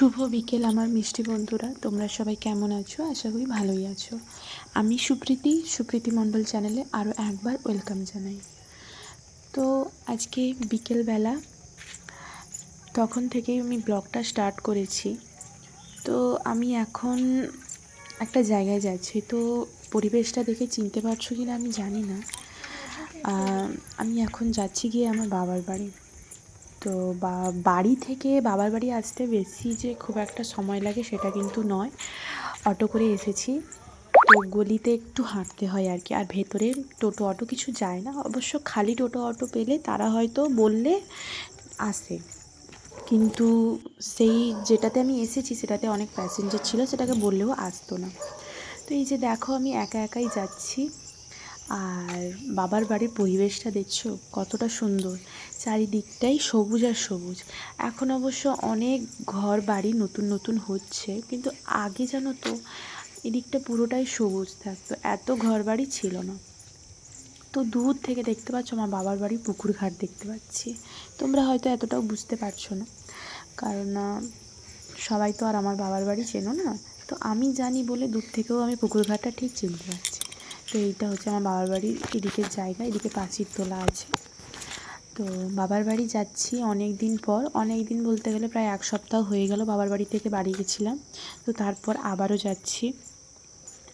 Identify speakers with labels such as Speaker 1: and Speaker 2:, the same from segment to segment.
Speaker 1: শুভ বিকেল আমার মিষ্টি বন্ধুরা। তোমরা সবাই কেমন আছো? আশা করি ভালোই আছো। আমি সুপ্রীতি সুপ্রীতি মণ্ডল চ্যানেলে আরও একবার ওয়েলকাম জানাই। তো আজকে বিকেলবেলা তখন থেকেই আমি ব্লগটা স্টার্ট করেছি। তো আমি এখন একটা জায়গায় যাচ্ছি। তো পরিবেশটা দেখে চিনতে পারছ কি না আমি জানি না। আমি এখন যাচ্ছি গিয়ে আমার বাবার বাড়ি। তো বা, বাড়ি থেকে বাবার বাড়ি আসতে বেশি যে খুব একটা সময় লাগে সেটা কিন্তু নয়। অটো করে এসেছি। তো গলিতে একটু হাঁটতে হয় আর কি। আর ভেতরে টোটো, অটো কিছু যায় না। অবশ্য খালি টোটো, অটো পেলে তারা হয়তো বললে আসে। কিন্তু সেই যেটাতে আমি এসেছি সেটাতে অনেক প্যাসেঞ্জার ছিল, সেটাকে বললেও আসতো না। তো এই যে দেখো আমি একা একাই যাচ্ছি। আর বাবার বাড়ির পরিবেশটা দেখছ, কতটা সুন্দর। চারিদিকটাই সবুজ আর সবুজ। এখন অবশ্য অনেক ঘর বাড়ি নতুন নতুন হচ্ছে, কিন্তু আগে জানো তো, এদিকটা পুরোটাই সবুজ থাকতো, এত ঘর বাড়ি ছিল না। তো দূর থেকে দেখতে পাচ্ছ, আমার বাবার বাড়ি পুকুর ঘাট দেখতে পাচ্ছি। তোমরা হয়তো এতটাও বুঝতে পারছ না, কারণ সবাই তো আর আমার বাবার বাড়ি চেনো না। তো আমি জানি বলে দূর থেকেও আমি পুকুর ঘাটটা ঠিক চিনতে পারছি তো এইটা হচ্ছে আমার বাবার বাড়ির এদিকের জায়গা, এদিকে পাঁচির তোলা আছে। তো বাবার বাড়ি যাচ্ছি অনেক দিন পর, অনেক দিন বলতে গেলে প্রায় এক সপ্তাহ হয়ে গেল বাবার বাড়ি থেকে বাড়ি গেছিলাম। তো তারপর আবারও যাচ্ছি।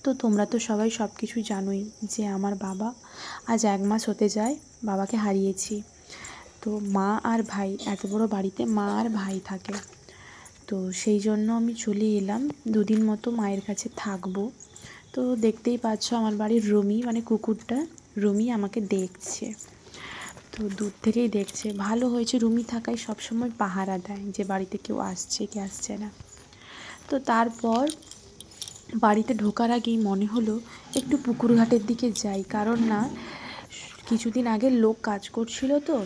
Speaker 1: তো তোমরা তো সবাই সব কিছু জানোই যে আমার বাবা আজ এক মাস হতে যায়, বাবাকে হারিয়েছি। তো মা আর ভাই, এত বড় বাড়িতে মা আর ভাই থাকে। তো সেই জন্য আমি চলে এলাম, দুদিন মতো মায়ের কাছে থাকব। তো দেখতেই পাচ্ছ আমার বাড়ির রুমি মানে কুকুরটা, রুমি আমাকে দেখছে। তো দূর থেকেই দেখছে। ভালো হয়েছে, রুমি থাকায় সবসময় পাহারা দেয় যে বাড়িতে কেউ আসছে কি আসছে না। তো তারপর বাড়িতে ঢোকার আগেই মনে হলো একটু পুকুর ঘাটের দিকে যাই। কারণ না, কিছুদিন আগে লোক কাজ করছিল তো।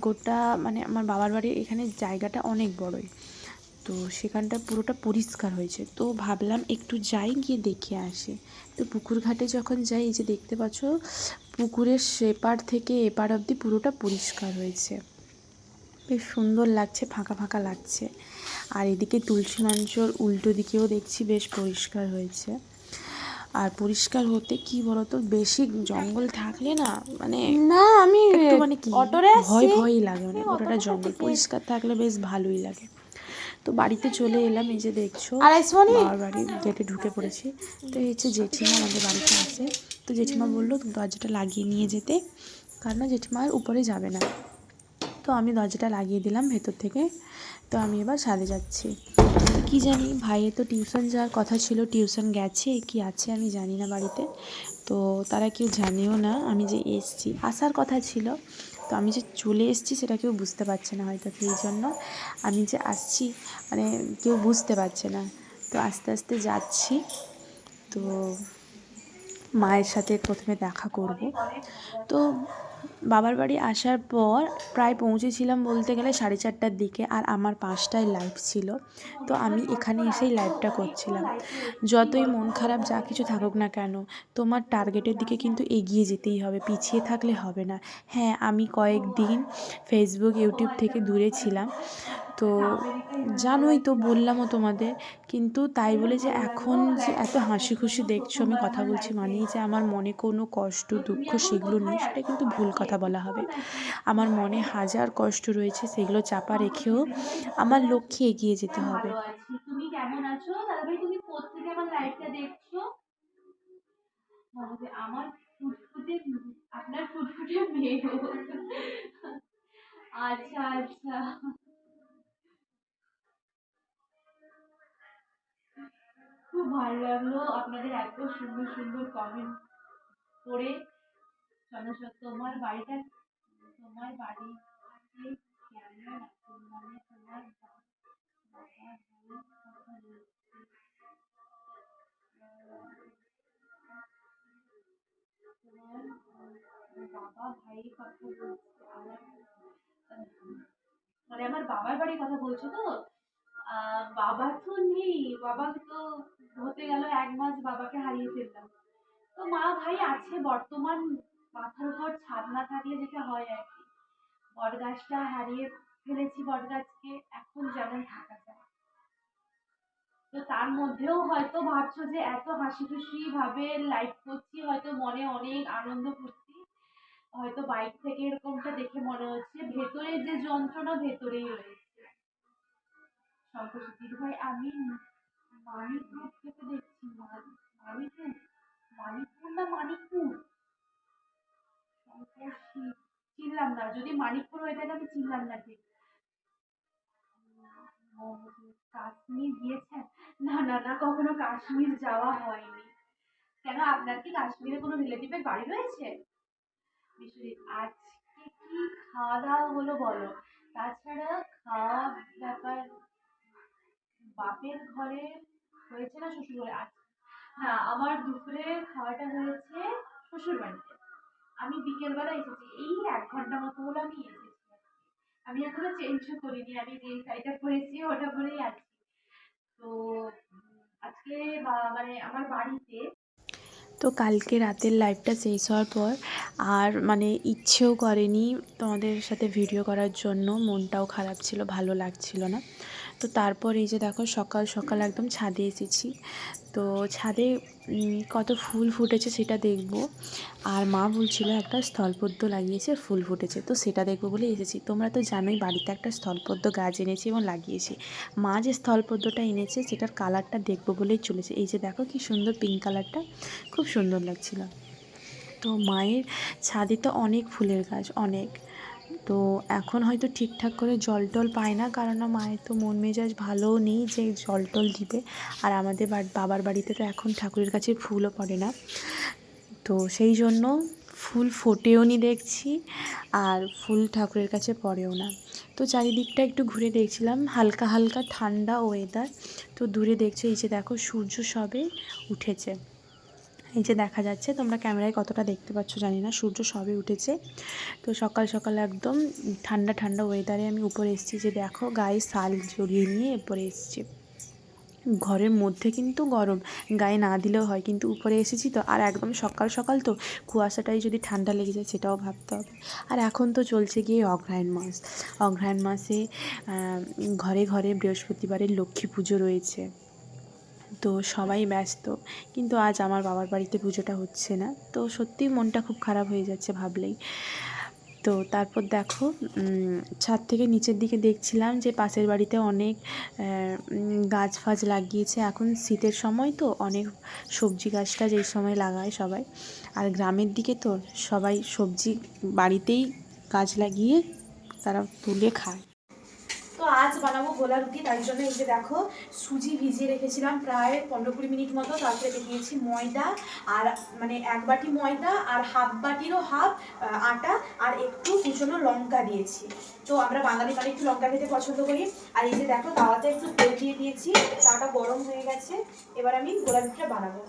Speaker 1: গোটা মানে আমার বাবার বাড়ির এখানে জায়গাটা অনেক বড়ই। তো সেখানটা পুরোটা পরিষ্কার হয়েছে। তো ভাবলাম একটু যাই গিয়ে দেখে আসি। তো পুকুর ঘাটে যখন যাই এই যে দেখতে পাচ্ছ পুকুরের সেপার থেকে এপার অবধি পুরোটা পরিষ্কার হয়েছে। বেশ সুন্দর লাগছে ফাঁকা ফাঁকা লাগছে। আর এদিকে তুলসী মঞ্চর উল্টো দিকেও দেখছি বেশ পরিষ্কার হয়েছে। আর পরিষ্কার হতে কি বলতো বেশি জঙ্গল থাকলে না মানে
Speaker 2: না আমি
Speaker 1: একটু মানে কি ভয় ভয়ই লাগে। মানে পুরোটা জঙ্গল পরিষ্কার থাকলে বেশ ভালোই লাগে। তো বাড়িতে চলে এলাম এই যে দেখছ? বাবার বাড়ি গেটে ঢুকে পড়েছি। তো এই হচ্ছে জেঠিমা আমাদের বাড়িতে আসে তো জেঠিমা বলল দরজাটা লাগিয়ে নিয়ে যেতে কারণ জেঠিমার উপরে যাবে না। তো আমি দরজাটা লাগিয়ে দিলাম ভেতর থেকে। তো আমি এবার ছাদে যাচ্ছি। কি জানি ভাইয়ের তো টিউশন যাওয়ার কথা ছিল টিউশন গেছে কি আছে আমি জানি না বাড়িতে। তো তারা কেউ জানেও না আমি যে এসছি। আসার কথা ছিল তো আমি যে চলে এসেছি সেটা কেউ বুঝতে পারছে না হয়তো সেই জন্য। আমি যে আসছি মানে কেউ বুঝতে পারছে না। তো আস্তে আস্তে যাচ্ছি। তো মায়ের সাথে প্রথমে দেখা করব। তো বাবার বাড়ি আসার পর প্রায় পৌঁছেছিলাম বলতে গেলে সাড়ে চারটার দিকে আর আমার পাঁচটায় লাইভ ছিল। তো আমি এখানে এসেই লাইভটা করছিলাম। যতই মন খারাপ যা কিছু থাকুক না কেন, তোমার টার্গেটের দিকে কিন্তু এগিয়ে যেতেই হবে, পিছিয়ে থাকলে হবে না। হ্যাঁ আমি কয়েকদিন ফেসবুক ইউটিউব থেকে দূরে ছিলাম। তো জানোই তো, বললামও তোমাদের। কিন্তু তাই বলে যে এখন যে এত হাসি খুশি দেখছ, আমি কথা বলছি মানেই যে আমার মনে কোনো কষ্ট, দুঃখ সেগুলো নেই, সেটা কিন্তু ভুল কথা বলা হবে। আমার মনে হাজার কষ্ট রয়েছে, সেগুলো চাপা রেখেও আমার লক্ষ্যে এগিয়ে যেতে হবে।
Speaker 2: তুমি কেমন আছো? তুমি কোত্থেকে আমার দেখছ? আমার ফুটফুটে, আপনার ফুটফুটে মেয়ে আচ্ছা আচ্ছা। খুব ভালো লাগল আপনাদের এত সুন্দর সুন্দর কমেন্ট করে। সনসত তোমার বাড়িটা, তোমার বাড়ি মানে তোমার বাবা ভাই মানে আমার বাবার বাড়ির কথা বলছো তো? বাবা তো নেই, বাবা তো হতে গেল এক মাস বাবাকে হারিয়ে ফেললাম। তো মা ভাই আছে, বর্তমান মাথার উপর ছাদ না থাকলে যেটা হয় আর কি। বট গাছটা হারিয়ে ফেলেছি বট গাছকে এখন যেমন থাকা যায়। তো তার মধ্যেও হয়তো ভাবছ যে এত হাসি খুশি ভাবে লাইভ করছি, হয়তো মনে অনেক আনন্দ করছি। হয়তো বাইক থেকে এরকমটা দেখে মনে হচ্ছে, ভেতরের যে যন্ত্রণা ভেতরেই রয়েছে। শঙ্করজিৎ ভাই আমি মানিক গ্রুপ থেকে দেখছি মানিক মানিকপুর মানিকপুর না মানিকপুর চিনলাম না যদি মানিকপুর হয়ে থাকে আমি চিনলাম না ঠিক কাশ্মীর গিয়েছেন না না না কখনো কাশ্মীর যাওয়া হয়নি কেন আপনার কি কাশ্মীরে কোনো রিলেটিভের বাড়ি রয়েছে বিশ্বজিৎ আজকে কি খাওয়া দাওয়া হলো বলো তাছাড়া খাওয়া ব্যাপার বাপের ঘরে হয়েছে না শ্বশুর বাড়ি আজ হ্যাঁ আমার দুপুরে খাওয়াটা হয়েছে শ্বশুর বাড়িতে আমি বিকেলবেলা এসেছি। এই এক ঘণ্টা মতো হলো আমি এসেছি। আমি এখনও চেঞ্জও করিনি। আমি যে শাড়িটা পরেছি, ওটা পরেই আছি। তো আজকে মানে আমার বাড়িতে
Speaker 1: তো কালকে রাতের লাইভটা শেষ হওয়ার পর আর মানে ইচ্ছেও করেনি তোমাদের সাথে ভিডিও করার জন্য, মনটাও খারাপ ছিল, ভালো লাগছিল না। তো তারপর এই যে দেখো সকাল সকাল একদম ছাদে এসেছি। তো ছাদে কত ফুল ফুটেছে সেটা দেখব। আর মা বলছিল একটা স্থলপদ্ম লাগিয়েছে, ফুল ফুটেছে, তো সেটা দেখব বলে এসেছি। তোমরা তো জানোই বাড়িতে একটা স্থলপদ্ম গাছ এনেছি এবং লাগিয়েছি। মা যে স্থলপদ্মটা এনেছে সেটার কালারটা দেখব বলেই চলেছে। এই যে দেখো কি সুন্দর পিঙ্ক কালারটা খুব সুন্দর লাগছিল। তো মায়ের ছাদে তো অনেক ফুলের গাছ, অনেক। তো এখন হয়তো ঠিকঠাক করে জল টল পায় না কারণ মায়ের তো মন মেজাজ ভালোও নেই যে জল টল দিবে। আর আমাদের বাবার বাড়িতে তো এখন ঠাকুরের কাছে ফুলও পড়ে না। তো সেই জন্য ফুল ফোটেও নি দেখছি, আর ফুল ঠাকুরের কাছে পড়েও না। তো চারিদিকটা একটু ঘুরে দেখছিলাম, হালকা হালকা ঠান্ডা ওয়েদার তো দূরে দেখছ, এই যে দেখো সূর্য সবে উঠেছে। যে দেখা যাচ্ছে তোমরা ক্যামেরায় কতটা দেখতে পাচ্ছ জানি না, সূর্য সবে উঠেছে। তো সকাল সকাল একদম ঠান্ডা ঠান্ডা ওয়েদারে আমি উপরে এসেছি যে দেখো গায়ে শাল জড়িয়ে নিয়ে উপরে এসেছি। ঘরের মধ্যে কিন্তু গরম, গায়ে না দিলেও হয় কিন্তু উপরে এসেছি তো। আর একদম সকাল সকাল তো কুয়াশাটাই যদি ঠান্ডা লেগে যায় সেটাও ভাবতে হবে। আর এখন তো চলছে গিয়ে অগ্রহায়ণ মাস। অগ্রহায়ণ মাসে ঘরে ঘরে বৃহস্পতিবারের লক্ষ্মী পুজো রয়েছে। তো সবাই ব্যস্ত। কিন্তু আজ আমার বাবার বাড়িতে পুজোটা হচ্ছে না। তো সত্যিই মনটা খুব খারাপ হয়ে যাচ্ছে ভাবলেই। তো তারপর দেখো ছাদ থেকে নিচের দিকে দেখছিলাম যে পাশের বাড়িতে অনেক গাছ ফাছ লাগিয়েছে। এখন শীতের সময় তো অনেক সবজি গাছটা যেই সময় লাগায় সবাই। আর গ্রামের দিকে তো সবাই সবজি বাড়িতেই গাছ লাগিয়ে তারা তুলে খায়। তো আজ বানাবো গোলা রুটি, তার জন্য এই যে দেখো, সুজি ভিজিয়ে রেখেছিলাম প্রায় পনেরো কুড়ি মিনিট মতো। তারপরে দিয়েছি ময়দা, আর মানে এক বাটি ময়দা আর হাফ বাটিরও হাফ আটা, আর একটু কুচনো লঙ্কা দিয়েছি। তো আমরা বাঙালি মানে একটু লঙ্কা খেতে পছন্দ করি। আর এই যে দেখো, তাওয়াতে একটু তেল দিয়ে দিয়েছি তাটা গরম হয়ে গেছে। এবার আমি গোলা রুটিটা বানাবো।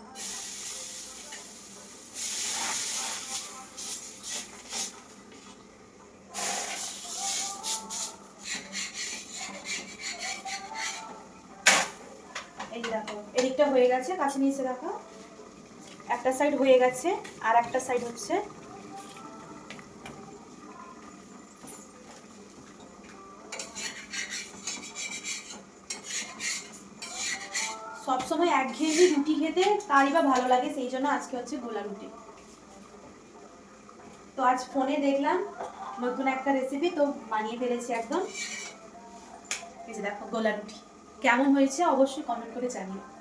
Speaker 1: এই যে দেখো, এদিকটা হয়ে গেছে, কাছে নিয়ে এসে দেখো। একটা সাইড হয়ে গেছে, আর একটা সাইড হচ্ছে। সবসময় একঘেয়েমি রুটি খেতে তারই বা ভালো লাগে, সেই জন্য আজকে হচ্ছে গোলা রুটি। তো আজ ফোনে দেখলাম নতুন একটা রেসিপি তো বানিয়ে ফেলেছি একদম। এই যে দেখো, গোলা রুটি। কেমন হয়েছে অবশ্যই কমেন্ট করে জানিও।